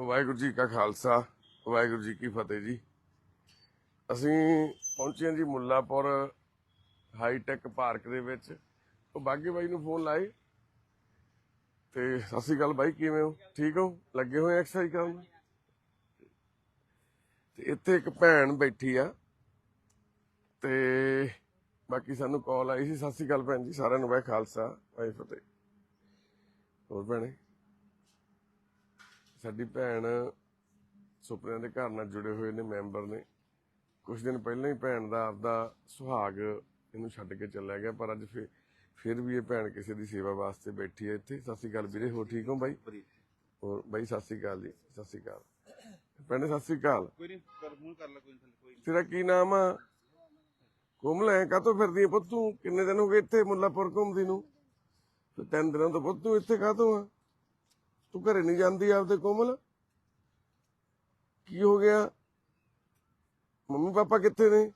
ਵਾਹਿਗੁਰੂ ਜੀ ਕਾ ਖਾਲਸਾ, ਵਾਹਿਗੁਰੂ ਜੀ ਕੀ ਫਤਿਹ ਜੀ। ਅਸੀਂ ਪਹੁੰਚੇ ਹਾਂ ਜੀ ਮੁੱਲਾਪੁਰ ਹਾਈ ਟੈਕ ਪਾਰਕ ਦੇ ਵਿੱਚ। ਉਹ ਬਾਗੇ ਬਾਈ ਨੂੰ ਫੋਨ ਲਾਏ। ਤੇ ਸਤਿ ਸ਼੍ਰੀ ਅਕਾਲ ਬਾਈ, ਕਿਵੇਂ ਹੋ? ਠੀਕ ਹੋ? ਲੱਗੇ ਹੋਏ ਐਕਸਰਸਾਈਜ਼ ਕਰਨ ਤੇ ਇੱਥੇ ਇੱਕ ਭੈਣ ਬੈਠੀ ਆ। ਤੇ ਬਾਕੀ ਸਾਨੂੰ ਕਾਲ ਆਈ ਸੀ। ਸਤਿ ਸ਼੍ਰੀ ਅਕਾਲ ਭੈਣ ਜੀ, ਸਾਰਿਆਂ ਨੂੰ ਵਾਹਿ ਖਾਲਸਾ, ਵਾਹਿ ਫਤਿਹ। ਹੋਰ ਭੈਣੇ? ਸਾਡੀ ਭੈਣ ਸੁਪਨਿਆਂ ਦੇ ਘਰ ਨਾਲ ਜੁੜੇ ਹੋਏ ਨੇ ਮੈਂਬਰ ਨੇ। ਕੁਝ ਦਿਨ ਪਹਿਲਾਂ ਹੀ ਭੈਣ ਦਾ ਆਪਦਾ ਸੁਹਾਗ ਇਹਨੂੰ ਛੱਡ ਕੇ ਚੱਲਿਆ ਗਿਆ ਪਰ ਅੱਜ ਫਿਰ ਫਿਰ ਵੀ ਇਹ ਭੈਣ ਕਿਸੇ ਦੀ ਸੇਵਾ ਵਾਸਤੇ ਬੈਠੀ ਹੈ ਇੱਥੇ। ਸਤਿ ਸ਼੍ਰੀ ਅਕਾਲ ਵੀਰੇ ਹੋ ਠੀਕ ਹੋ ਬਾਈ? ਹੋਰ ਬਾਈ ਸਤਿ ਸ਼੍ਰੀ ਅਕਾਲ ਜੀ ਸਤਿ ਸ਼੍ਰੀ ਅਕਾਲ। ਭੈਣੇ ਸਤਿ ਸ਼੍ਰੀ ਅਕਾਲ। ਕੋਈ ਨਹੀਂ ਕਰ ਮੂੰਹ ਕਰ ਲੈ ਕੋਈ ਨਹੀਂ ਕੋਈ ਨੀ। ਤੇਰਾ ਕੀ ਨਾਮ ਆ? ਕੋਮਲ ਐ ਕਾਤੋਂ ਫਿਰਦੀ ਐ ਪੁੱਤ ਤੂੰ? ਕਿੰਨੇ ਦਿਨ ਹੋ ਗਏ ਇੱਥੇ ਮੁੱਲਾਪੁਰ ਘੁੰਮਦੀ ਨੂੰ? ਤੇ ਤਿੰਨ ਦਿਨਾਂ ਤੋਂ ਪੁੱਤ ਤੂੰ ਇੱਥੇ ਕਾਤੋਂ ਆ? ਤੂੰ ਘਰੇ ਨਹੀਂ ਜਾਂਦੀ ਆਪਦੇ ਕੋਮਲ? ਕੀ ਹੋ ਗਿਆ? ਮੰਮੀ ਪਾਪਾ ਕਿੱਥੇ ਨੇ?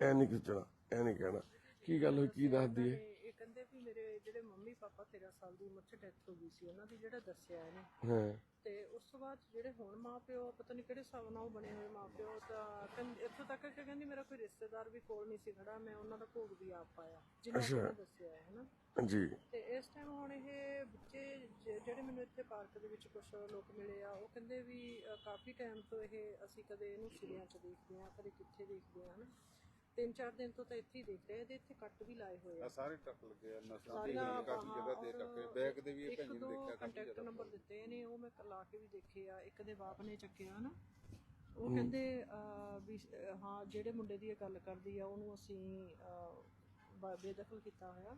ਐ ਨਹੀਂ ਖਿੱਚਣਾ ਐ ਨਹੀਂ ਕਹਿਣਾ। ਕੀ ਗੱਲ ਹੋਈ ਕੀ ਦੱਸਦੀ ਐ ਇਹ ਕਹਿੰਦੇ ਵੀ ਮੇਰੇ ਜਿਹੜੇ ਮੰਮੀ ਪਾਪਾ 13 ਸਾਲ ਦੀ ਉਮਰ 'ਚ ਡੈਥ ਹੋ ਗਈ ਸੀ ਉਹਨਾਂ ਦੀ ਜਿਹੜਾ ਦੱਸਿਆ ਇਹਨੇ। ਹਾਂ। ਤੇ ਉਸ ਤੋਂ ਬਾਅਦ ਜਿਹੜੇ ਹੁਣ ਮਾਪਿਓ ਪਤਾ ਨਹੀਂ ਕਿਹੜੇ ਹਿਸਾਬ ਨਾਲ ਉਹ ਬਣੇ ਹੋਏ ਮਾਪਿਓ ਤਾਂ ਕਹਿੰਦੇ ਇੱਥੋਂ ਤੱਕ ਕਿ ਕਹਿੰਦੀ ਮੇਰਾ ਕੋਈ ਰਿਸ਼ਤੇਦਾਰ ਵੀ ਕੋਲ ਨਹੀਂ ਸੀ ਖੜਾ ਮੈਂ ਉਹਨਾਂ ਦਾ ਭੋਗ ਵੀ ਆਪ ਪਾਇਆ ਜਿਨ੍ਹਾਂ ਅੱਛਾ। ਨੇ ਦੱਸਿਆ ਹੈ ਹਨਾ? ਜੀ। ਤੇ ਇਸ ਟਾਈਮ ਹੁਣ ਇਹ ਬੱਚੇ ਜ- ਜਿਹੜੇ ਮੈਨੂੰ ਇੱਥੇ ਪਾਰਕ ਦੇ ਵਿੱਚ ਕੁਝ ਲੋਕ ਮਿਲੇ ਆ ਉਹ ਕਹਿੰਦੇ ਵੀ ਅ, ਕਾਫੀ ਟਾਈਮ ਤੋਂ ਇਹ ਅਸੀਂ ਕਦੇ ਇਹਨੂੰ ਸਿਰਿਆਂ 'ਚ ਦੇਖਦੇ ਆ ਕਦੇ ਕਿੱਥੇ ਦੇਖਦੇ ਆ ਹਨਾ? ਤਿੰਨ ਚਾਰ ਦਿਨ ਤੋਂ ਤਾਂ ਇੱਥੇ ਹੀ ਦੇਖ ਰਹੇ ਆ ਇਹਦੇ ਇੱਥੇ ਕੱਟ ਵੀ ਲਾਏ ਹੋਏ ਆ। ਆ ਸਾਰੇ ਟੱਕ ਲੱਗੇ ਆ ਨਸਾਂ ਤੇ ਸਾਰੀਆਂ ਕਾਫੀ ਜਗ੍ਹਾ ਤੇ ਟੱਕੇ ਬੈਕ ਦੇ ਵੀ ਇਹ ਇੱਕ ਭੈਣ ਜੀ ਦੋ ਨੇ ਦੇਖਿਆ ਕਾਫੀ ਕੰਟੈਕਟ ਨੰਬਰ ਦਿੱਤੇ ਨੇ ਉਹ ਮੈਂ ਲਾ ਕੇ ਵੀ ਦੇਖੇ ਆ। ਇੱਕ ਦੇ ਬਾਪ ਨੇ ਚੱਕਿਆ ਨਾ। ਉਹ ਕਹਿੰਦੇ ਅਹ, ਵੀ ਅਹ, ਹਾਂ ਜਿਹੜੇ ਮੁੰਡੇ ਦੀ ਇਹ ਗੱਲ ਕਰਦੀ ਆ ਉਹਨੂੰ ਅਸੀਂ ਅਹ, ਬ- ਬੇਦਖਲ ਕੀਤਾ ਹੋਇਆ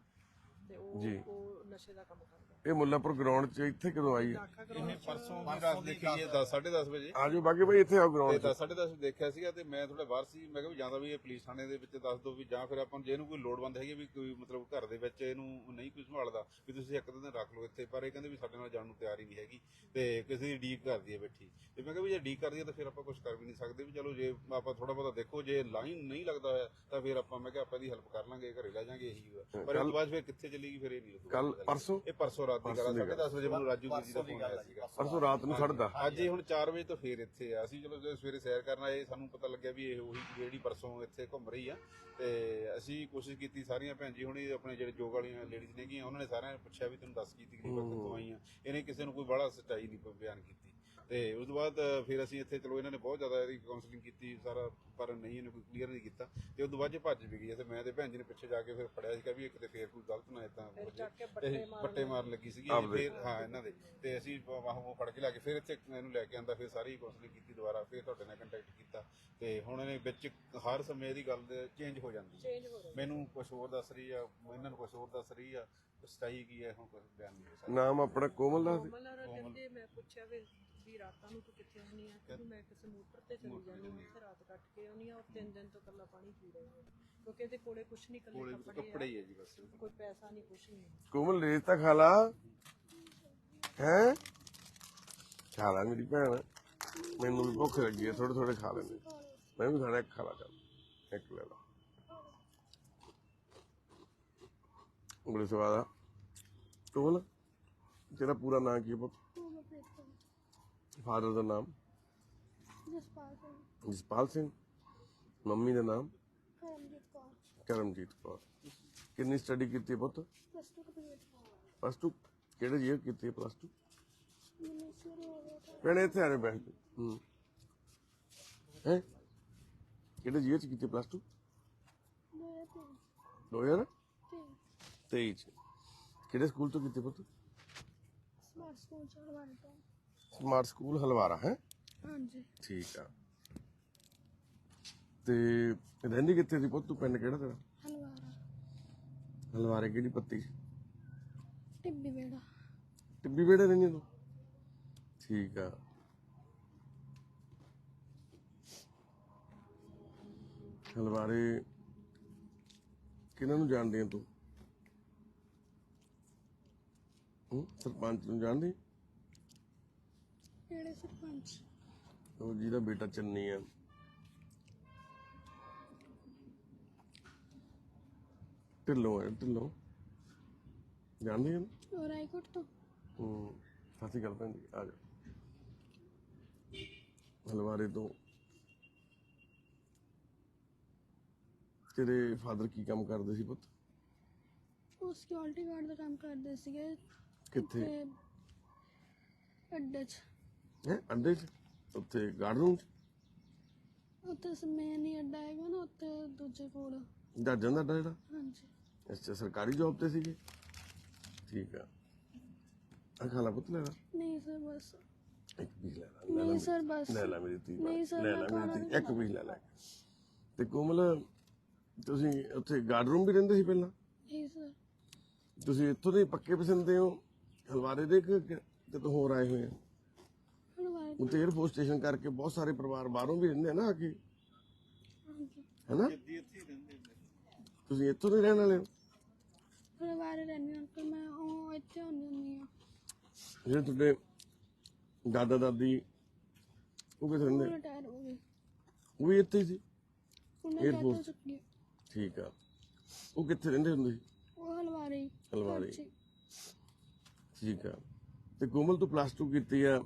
ਤੇ। ਉਹ ਨਸ਼ੇ ਦਾ ਕੰਮ ਕਰਦਾ। ਇਹ ਮੁੱਲਾਪੁਰ ਗਰਾਊਂਡ 'ਚ ਇੱਥੇ ਕਦੋਂ ਆਈ ਹੈ ਕਰਾਉਣ ਪਰਸੋਂ ਰਾਤ ਦੇਖੀ ਹੈ 10 10:30 ਵਜੇ। ਆਜੋ ਬਾਗੇ ਬਾਈ ਇੱਥੇ ਆਓ ਤੇ ਗਰਾਊਂਡ 'ਚ। 10 10:30 ਦੇਖਿਆ ਸੀਗਾ ਤੇ ਮੈਂ ਥੋੜਾ ਬਾਹਰ ਸੀ। ਮੈਂ ਕਿਹਾ ਵੀ ਜਾਂਦਾ ਵੀ ਇਹ ਪੁਲਿਸ ਥਾਣੇ ਦੇ ਵਿੱਚ ਦੱਸ ਦਿਓ ਵੀ ਜਾਂ ਫਿਰ ਆਪਾਂ ਨੂੰ ਜੇ ਇਹਨੂੰ ਕੋਈ ਲੋੜਵੰਦ ਹੈਗੀ ਵੀ ਕੋਈ ਮਤਲਬ ਘਰ ਦੇ ਵਿੱਚ ਇਹਨੂੰ ਨਹੀਂ ਕੋਈ ਸੰਭਾਲਦਾ ਵੀ ਤੁਸੀਂ ਇੱਕ ਦੋ ਦਿਨ ਰੱਖ ਲਓ ਇੱਥੇ। ਪਰ ਇਹ ਕਹਿੰਦੇ ਵੀ ਸਾਡੇ ਨਾਲ ਜਾਣ ਨੂੰ ਤਿਆਰ ਹੀ ਨਹੀਂ ਹੈਗੀ ਤੇ ਕਿਸੇ ਦੀ ਡੀਕ ਕਰਦੀ ਹੈ ਬੈਠੀ। ਤੇ ਮੈਂ ਕਿਹਾ ਵੀ ਜੇ ਡੀਕ ਕਰਦੀ ਹੈ ਤਾਂ ਫਿਰ ਆਪਾਂ ਕੁਝ ਕਰ ਵੀ ਨਹੀਂ ਸਕਦੇ ਵੀ ਚਲੋ ਜੇ ਆਪਾਂ ਥੋੜਾ ਬਹੁਤਾ ਦੇਖੋ ਜੇ ਲਾਈਨ ਨਹੀਂ ਲੱਗਦਾ ਹੋਇਆ ਤਾਂ ਫਿਰ ਆਪਾਂ ਮੈਂ ਕਿਹਾ ਆਪਾਂ ਦੀ ਹੈਲਪ ਕਰ ਲਾਂਗੇ ਘਰੇ ਲੈ ਜਾਾਂਗੇ ਇਹੀ ਹੋਇਆ। ਪਰ ਉਸ ਤੋਂ ਬਾਅਦ ਫਿਰ ਕਿੱਥੇ ਚਲੇਗੀ ਫਿਰ ਇਹ ਨਹੀਂ ਲੱਗੂਗਾ ਕੱਲ ਪਰਸੋਂ? ਇਹ ਪਰਸੋਂ ਰਾਤ ਦੀ ਗੱਲ 10:30 ਵਜੇ ਮੈਨੂੰ ਰਾਜੂ ਜੀ ਦਾ ਫੋਨ ਆਇਆ ਸੀਗਾ। ਪਰਸੋਂ ਰਾਤ ਨੂੰ ਛੱਡਦਾ ਅੱਜ ਹੀ ਹੁਣ 4 ਵਜੇ ਤੋਂ ਫੇਰ ਇੱਥੇ ਆ। ਅਸੀਂ ਚਲੋ ਜਦੋਂ ਸਵੇਰੇ ਸੈਰ ਕਰਨ ਆਏ ਸਾਨੂੰ ਪਤਾ ਲੱਗਿਆ ਵੀ ਇਹ ਉਹੀ ਜਿਹੜੀ ਪਰਸੋਂ ਇੱਥੇ ਘੁੰਮ ਰਹੀ ਆ। ਤੇ ਅਸੀਂ ਕੋਸ਼ਿਸ਼ ਕੀਤੀ ਸਾਰੀਆਂ ਭੈਣ ਜੀ ਹੁਣੀ ਆਪਣੇ ਜਿਹੜੇ ਜੋਗ ਵਾਲੀਆਂ ਲੇਡੀਜ਼ ਨੇਗੀਆਂ ਉਹਨਾਂ ਨੇ ਸਾਰਿਆਂ ਨੇ ਪੁੱਛਿਆ ਵੀ ਤੈਨੂੰ ਦੱਸ ਕੀ ਤਕਲੀਫ ਆ ਕਿੱਥੋਂ ਆਈਆਂ। ਇਹਨੇ ਕਿਸੇ ਨੂੰ ਕੋਈ ਬੜਾ ਸੱਚਾਈ ਨਹੀਂ ਬਿਆਨ ਕੀਤੀ। ਤੇ ਉਸ ਤੋਂ ਬਾਅਦ ਫਿਰ ਅਸੀਂ ਇੱਥੇ ਚਲੋ ਇਹਨਾਂ ਨੇ ਬਹੁਤ ਜ਼ਿਆਦਾ ਇਹਦੀ ਕਾਉਂਸਲਿੰਗ ਕੀਤੀ ਸਾਰਾ ਪਰ ਨਹੀਂ ਇਹਨੇ ਕੋਈ ਕਲੀਅਰ ਨਹੀਂ ਕੀਤਾ। ਤੇ ਉਸ ਤੋਂ ਬਾਅਦ 'ਚ ਭੱਜ ਵੀ ਗਈ। ਤੇ ਮੈਂ ਤੇ ਭੈਣ ਜੀ ਨੇ ਪਿੱਛੇ ਜਾ ਕੇ ਫਿਰ ਫੜਿਆ ਸੀਗਾ ਵੀ ਇਹ ਕਿਤੇ ਫੇਰ ਕੋਈ ਗਲਤ ਨਾ ਇਦਾਂ ਬੱਟੇ ਮਾਰਨ ਲੱਗੀ। ਸੀਗੀ। ਫਿਰ ਹਾਂ ਇਹਨਾਂ ਦੇ। ਤੇ ਅਸੀਂ ਵਾਹ ਉਹ ਫੜ ਕੇ ਲਿਆ ਕੇ ਫਿਰ ਇੱਥੇ ਇਹਨੂੰ ਲੈ ਕੇ ਆਂਦਾ ਫਿਰ ਸਾਰੀ ਕਾਉਂਸਲਿੰਗ ਕੀਤੀ ਦੁਬਾਰਾ। ਫਿਰ ਤੁਹਾਡੇ ਨਾਲ ਕੰਟੈਕਟ ਕੀਤਾ। ਤੇ ਹੁਣ ਇਹਨੇ ਵਿੱਚ ਹਰ ਸਮੇਂ ਦੀ ਗੱਲ ਚੇਂਜ ਹੋ ਜਾਂਦੀ ਹੈ। ਚੇਂਜ ਹੋ ਰਿਹਾ ਮੈਨੂੰ ਕੁਝ ਹੋਰ ਦੱਸ ਰਹੀ ਆ ਇਹਨਾਂ ਨੂੰ ਕੁਝ ਹੋਰ ਦੱਸ ਰਹੀ ਆ। ਸਟਾਈ ਕੀ ਹੈ ਹੁਣ ਕੁਝ ਬਿਆਨ ਨਹੀਂ ਹੋ ਸਕਦਾ। ਨਾਮ ਆਪਣਾ ਕੋਮਲ ਦਾ ਸੀ? ਕੋਮਲ ਔਰ ਕਹਿੰਦੇ ਮੈਂ ਪੁੱਛਿਆ ਵੀ ਵੀ ਰਾਤਾਂ ਨੂੰ ਤੂੰ ਕਿੱਥੇ ਹੁੰਨੀ ਆ? ਕਹਿੰਦੀ ਮੈਂ ਕਿਸੇ ਮੋਟਰ ਤੇ ਚਲੀ ਜਾਂਦੀ ਹਾਂ ਉੱਥੇ ਰਾਤ ਕੱਟ ਕੇ ਆਉਣੀ ਆ ਔਰ ਤਿੰਨ ਦਿਨ ਤੋਂ ਕੱਲਾ ਪਾਣੀ ਪੀ ਰਹੀ ਹਾਂ ਕਿਉਂਕਿ ਇਹਦੇ ਕੋਲੇ ਕੁਝ ਨਹੀਂ ਕੋਲੇ ਕੱਲੇ ਕੱਪੜੇ ਕੱਪੜੇ ਆ ਹੀ ਹੈ ਜੀ ਬਸ। ਕੋਈ ਪੈਸਾ ਨਹੀਂ ਕੁਝ ਨਹੀਂ ਕੋਮਲ ਰੇਤ ਤਾਂ ਖਾ ਲਾ। ਹੈ? ਖਾ ਲਾ ਮੇਰੀ ਭੈਣ। ਮੈਨੂੰ ਵੀ ਭੁੱਖ ਲੱਗੀ ਹੈ ਥੋੜੇ ਥੋੜੇ ਖਾ ਲੈਣੇ ਮੈਂ ਵੀ ਖਾਣਾ ਇੱਕ ਖਾ ਲਾ ਚੱਲ। ਇੱਕ ਲੈ ਲਾ। ਬੜੇ ਸਵਾਦ ਆ ਕੋਮਲ ਤੇਰਾ ਪੂਰਾ ਨਾਮ ਕੀ ਹੈ ਫਾਦਰ ਦਾ ਨਾਮ? ਜਸਪਾਲ ਸਿੰਘ। ਜਸਪਾਲ ਸਿੰਘ? ਮੰਮੀ ਦਾ ਨਾਮ? ਕਰਮਜੀਤ ਕੌਰ। ਕਰਮਜੀਤ ਕੌਰ। ਕਿੰਨੀ ਸਟੱਡੀ ਕੀਤੀ ਹੈ ਪੁੱਤ? ਪਲੱਸ ਟੂ ਕੰਪਲੀਟ ਪਲੱਸ 2 ਕਿਹੜੇ ਈਅਰ ਕੀਤੀ ਹੈ ਪਲੱਸ 2 ਮੈਨੂੰ ਸ਼ੁਰੂ ਹੋ ਗਿਆ ਤਾਂ। ਭੈਣੇ ਇੱਥੇ ਆ ਰਹੇ ਬੈਠ ਕੇ। ਹੂੰ। ਹੈ? ਕਿਹੜੇ ਈਅਰ ਚ ਕੀਤੀ ਪਲੱਸ 2 ਦੋ ਤਿੰਨ 2023 ਤਿੰਨ ਚ। ਕਿਹੜੇ ਸਕੂਲ ਤੋਂ ਕੀਤੀ ਪੁੱਤ? ਸਮਾਰਟ ਸਕੂਲ ਤੋਂ। ਸਮਾਰਟ ਸਕੂਲ ਹਲਵਾਰਾ ਹੈ? ਹਾਂਜੀ। ਠੀਕ ਆ। ਤੇ ਰਹਿੰਦੀ ਕਿੱਥੇ ਸੀ ਪੁੱਤ? ਤੂੰ ਪਿੰਡ ਕਿਹੜਾ ਤੇਰਾ? ਹਲਵਾਰਾ। ਹਲਵਾਰੇ ਕਿਹੜੀ ਪੱਤੀ? ਟਿੱਬੀ ਵੇੜਾ ਟਿੱਬੀ ਵੇੜੇ ਰਹਿੰਦੀ ਤੂੰ? ਠੀਕ ਆ। ਹਲਵਾਰੇ ਕਿਹਨਾਂ ਨੂੰ ਜਾਣਦੀ ਆ ਤੂੰ? ਹੂੰ? ਸਰਪੰਚ ਨੂੰ ਜਾਣਦੀ? ਕਿਹੜੇ ਸਰਪੰਚ? ਉਹ ਜਿਹਦਾ ਬੇਟਾ ਚੰਨੀ ਆ। ਢਿੱਲੋਂ ਹੈ ਢਿੱਲੋਂ। ਜਾਣਦੀ ਹੈ ਉਹ ਰਾਏਕੋਟ ਤੋਂ। ਹੂੰ ਅਕਾਲ ਭੈਣ ਜੀ ਆ ਜਾਓ। ਹਲਵਾਰੇ ਤੋਂ। ਤੇਰੇ ਫਾਦਰ ਕੀ ਕੰਮ ਕਰਦੇ ਸੀ ਪੁੱਤ? ਉਹ ਸਿਕਿਉਰਿਟੀ ਗਾਰਡ ਦਾ ਕੰਮ ਕਰਦੇ ਸੀਗੇ। ਕਿੱਥੇ? ਤੇ ਅੱਡੇ 'ਚ। ਹੈ? ਅੰਡੇ 'ਚ? ਉੱਥੇ ਗਾਰਡ ਰੂਮ 'ਚ? ਉੱਥੇ ਸਮੇਂ ਨਹੀਂ ਅੱਡਾ ਹੈਗਾ ਨਾ ਉੱਥੇ ਦੂਜੇ ਕੋਲ। ਜੱਜਾਂ ਦਾ ਅੱਡਾ ਜਿਹੜਾ? ਹਾਂਜੀ। ਅੱਛਾ ਸਰਕਾਰੀ ਜੌਬ ਤੇ ਸੀਗੇ? ਠੀਕ ਆ। ਆ ਖਾ ਲਾ ਪੁੱਤ ਲੈ ਲਾ। ਨਹੀਂ ਸਰ ਬਸ। ਇੱਕ ਪੀਸ ਲੈ ਲਾ। ਲੈ ਲਾ ਨਹੀਂ ਸਰ ਬਸ। ਲੈ ਲੈ ਮੇਰੀ ਧੀ ਨਹੀਂ ਸਰ, ਲੈ ਮੈਂ ਲੈ ਖਾਣਾ ਮੇਰੀ ਧੀ। ਨਹੀਂ ਇੱਕ ਪੀਸ ਲੈ ਲੈ। ਤੇ ਕੋਮਲ ਤੁਸੀਂ ਉੱਥੇ ਗਾਰਡ ਰੂਮ ਵੀ ਰਹਿੰਦੇ ਸੀ ਪਹਿਲਾਂ? ਨਹੀਂ ਸਰ। ਤੁਸੀਂ ਇੱਥੋਂ ਦੇ ਪੱਕੇ ਪਸੰਦੇ ਹੋ? ਹਲਵਾਰੇ ਦੇ ਕਿ ਕਿ- ਕਿਤੋਂ ਹੋਰ ਆਏ ਹੋਏ ਆ? ਹਲਵਾਈ ਹੁਣ ਤੇ 에어ਫੋਰਸ ਸਟੇਸ਼ਨ ਕਰਕੇ ਬਹੁਤ ਸਾਰੇ ਪਰਿਵਾਰ ਬਾਹਰੋਂ ਵੀ ਰਹਿੰਦੇ ਆ ਨਾ ਆ ਕੇ। ਹੈਨਾ? ਤੁਸੀਂ ਇੱਥੋਂ ਦੇ ਰਹਿਣ ਵਾਲੇ ਹੋ? ਹਲਵਾਰੇ ਰਹਿੰਦੀ ਹਾਂ ਅੰਕਲ ਮੈਂ ਉਹ ਇੱਥੇ ਹੁੰਦੀ ਹੁੰਦੀ ਆ ਜਿਹੜੇ ਤੁਹਾਡੇ ਦਾਦਾ ਦਾਦੀ ਉਹ ਕਿੱਥੇ ਉਹ ਰਹਿੰਦੇ ਰਿਟਾਇਰ ਹੋ ਗਏ। ਉਹ ਵੀ ਇੱਥੇ ਹੀ ਸੀ? ਉਹਨੇ Air Force। ਚੁੱਕੀ। ਠੀਕ ਆ। ਉਹ ਕਿੱਥੇ ਰਹਿੰਦੇ ਹੁੰਦੇ ਸੀ? ਉਹ ਹਲਵਾਰੇ। ਹਲਵਾਰੇ। ਠੀਕ ਆ। ਤੇ ਕੋਮਲ ਤੂੰ ਪਲੱਸ 2 ਕੀਤੀ ਆ।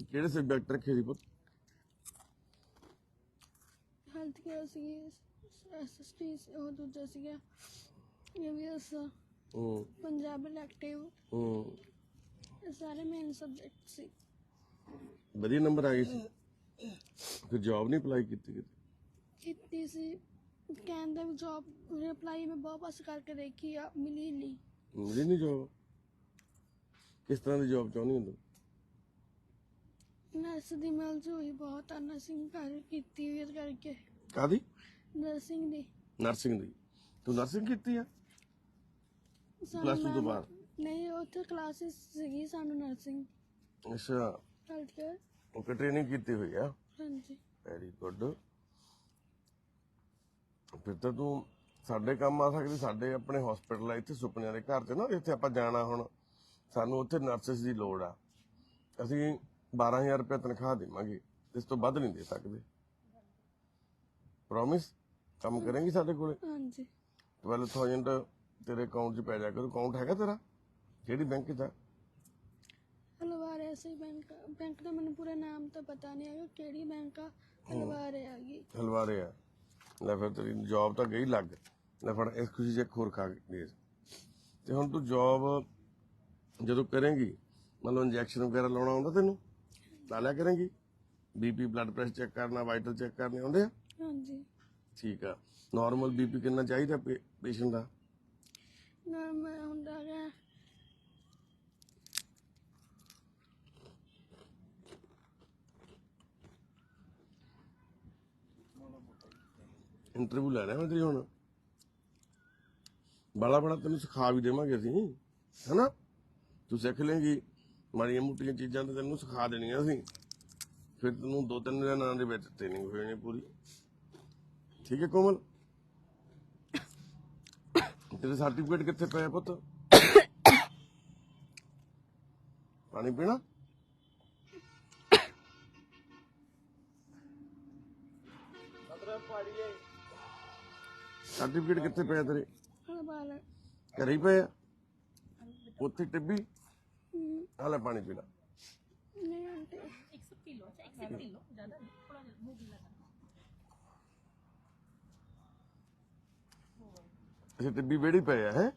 ਕਿਹੜੇ ਸਬਜੈਕਟ ਰੱਖੇ ਸੀ ਪੁੱਤ? ਹੈਲਥ ਕੇਅਰ ਸੀ ਐਸਐਸਟੀ ਉਹ ਦੂਜਾ ਸੀਗਾ। ਈਵੀਐਸ ਹੂੰ। ਪੰਜਾਬ ਇਲੈਕਟਿਵ ਹੂੰ। ਇਹ ਸਾਰੇ ਮੇਨ ਸਬਜੈਕਟ ਸੀ। ਵਧੀਆ ਨੰਬਰ ਆ ਗਏ ਸੀ। ਫਿਰ ਜੌਬ ਨਹੀਂ ਅਪਲਾਈ ਕੀਤੀ ਕਿਤੇ? ਕੀਤੀ ਸੀ। ਕਹਿੰਦਾ ਵੀ ਜੌਬ ਰਿਪਲਾਈ ਮੈਂ ਬਹੁਤ ਪਾਸ ਕਰਕੇ ਦੇਖੀ ਆ ਮਿਲੀ ਨਹੀਂ ਮਿਲੀ ਨਹੀਂ ਜੌਬ ਕਿਸ ਤਰ੍ਹਾਂ ਦੀ ਜੌਬ ਚਾਹੁੰਦੀ ਹੁੰਦੀ? ਨਰਸ ਦੀ ਮਿਲ ਹੋਈ ਬਹੁਤ ਆ ਨਰਸਿੰਗ ਕਰ ਕੀਤੀ ਹੋਈ ਇਸ ਕਰਕੇ। ਕਾਦੀ ਨਰਸਿੰਗ ਦੀ। ਨਰਸਿੰਗ ਦੀ। ਤੂੰ ਨਰਸਿੰਗ ਕੀਤੀ ਆ? two ਤੋਂ ਬਾਅਦ? ਨਹੀਂ ਉੱਥੇ ਕਲਾਸਿਸ ਸੀਗੀ ਸਾਨੂੰ ਨਰਸਿੰਗ। ਅੱਛਾ। ਹੈਲਥ ਕੇਅਰ ਉਹ ਟ੍ਰੇਨਿੰਗ ਕੀਤੀ ਹੋਈ ਆ? ਹਾਂਜੀ। ਵੈਰੀ ਗੁੱਡ ਫਿਰ ਤਾਂ ਤੂੰ ਸਾਡੇ ਕੰਮ ਆ ਸਕਦੀ ਸਾਡੇ ਆਪਣੇ ਹਸਪੀਟਲ ਆ ਇੱਥੇ ਸੁਪਨਿਆਂ ਦੇ ਘਰ 'ਚ ਨਾ ਇੱਥੇ ਆਪਾਂ ਜਾਣਾ ਹੁਣ। ਸਾਨੂੰ ਉੱਥੇ ਨਰਸਸ ਦੀ ਲੋੜ ਆ। ਅਸੀਂ 12000 ਰੁਪਏ ਤਨਖਾਹ ਦੇਵਾਂਗੇ। ਇਸ ਤੋਂ ਵੱਧ ਨਹੀਂ ਦੇ ਸਕਦੇ। ਪ੍ਰੋਮਿਸ ਕੰਮ ਕਰੇਂਗੀ ਸਾਡੇ ਕੋਲੇ? ਹਾਂਜੀ। 12000 ਤੇਰੇ ਅਕਾਊਂਟ 'ਚ ਪੈ ਜਾ ਕਰੂ। ਅਕਾਊਂਟ ਹੈਗਾ ਤੇਰਾ? ਕਿਹੜੀ ਬੈਂਕ 'ਚ ਆ? ਹਲਵਾਰੇ ਐਸੇ ਬੈਂਕ ਬੈਂਕ ਦਾ ਮੈਨੂੰ ਪੂਰਾ ਨਾਮ ਤਾਂ ਪਤਾ ਨਹੀਂ ਹੈਗਾ ਕਿਹੜੀ ਬੈਂਕ ਆ। ਹਲਵਾਰੇ ਹੈਗੀ ਹਲਵਾਰੇ ਆ। ਲੈ ਫਿਰ ਤੇਰੀ ਜੌਬ ਤਾਂ ਗਈ ਲੱਗ। ਲੈ ਫੜ ਇਸ ਖੁਸ਼ੀ 'ਚ ਇੱਕ ਹੋਰ ਖਾ ਕੇ ਦੇ ਤੇ ਹੁਣ ਤੂੰ ਜੌਬ ਜਦੋਂ ਕਰੇਂਗੀ ਮਤਲਬ ਇੰਜੈਕਸ਼ਨ ਵਗੈਰਾ ਲਾਉਣਾ ਆਉਂਦਾ ਤੈਨੂੰ? ਲਾ ਲਿਆ ਕਰੇਂਗੀ? ਬੀਪੀ ਬਲੱਡ ਪ੍ਰੈਸ਼ਰ ਚੈੱਕ ਕਰਨਾ ਵਾਈਟਲ ਚੈੱਕ ਕਰਨੇ ਆਉਂਦੇ ਆ? ਹਾਂਜੀ। ਠੀਕ ਆ। ਨਾਰਮਲ ਬੀਪੀ ਕਿੰਨਾ ਚਾਹੀਦਾ ਪੇਸ਼ੈਂਟ ਦਾ? ਨਾ ਮੈਂ ਹੁੰਦਾ ਹੈ ਇੰਟਰਵਿਊ ਲੈ ਰਿਹਾ ਮੈਂ ਤੇਰੀ ਹੁਣ? ਬੜਾ ਬੜਾ ਤੈਨੂੰ ਸਿਖਾ ਵੀ ਦੇਵਾਂਗੇ ਅਸੀਂ ਹੈਨਾ? ਤੂੰ ਸਿੱਖ ਲੇਂਗੀ ਮਾੜੀਆਂ ਮੋਟੀਆਂ ਚੀਜ਼ਾਂ ਤਾਂ ਤੈਨੂੰ ਸਿਖਾ ਦੇਣੀਆਂ ਅਸੀਂ ਫਿਰ ਤੈਨੂੰ ਦੋ ਤਿੰਨ ਦਿਨਾਂ ਦੇ ਵਿੱਚ ਟ੍ਰੇਨਿੰਗ ਹੋ ਜਾਣੀ ਪੂਰੀ। ਠੀਕ ਹੈ ਕੋਮਲ? ਤੇਰੇ ਸਰਟੀਫਿਕੇਟ ਕਿੱਥੇ ਪਏ ਆ ਪੁੱਤ? ਪਾਣੀ ਪੀਣਾ? ਸਰਟੀਫਿਕੇਟ ਕਿੱਥੇ ਪਏ ਆ ਤੇਰੇ? ਘਰੇ ਹੀ ਪਏ ਆ? ਉੱਥੇ ਟਿੱਬੀ? ਆ ਲੈ ਪਾਣੀ। ਪੀ ਲੈ ਨਹੀਂ ਆਂਟੀ ਅੱਛਾ ਟਿੱਬੀ ਵਿਹੜੀ ਪਏ ਆ, ਹੈ?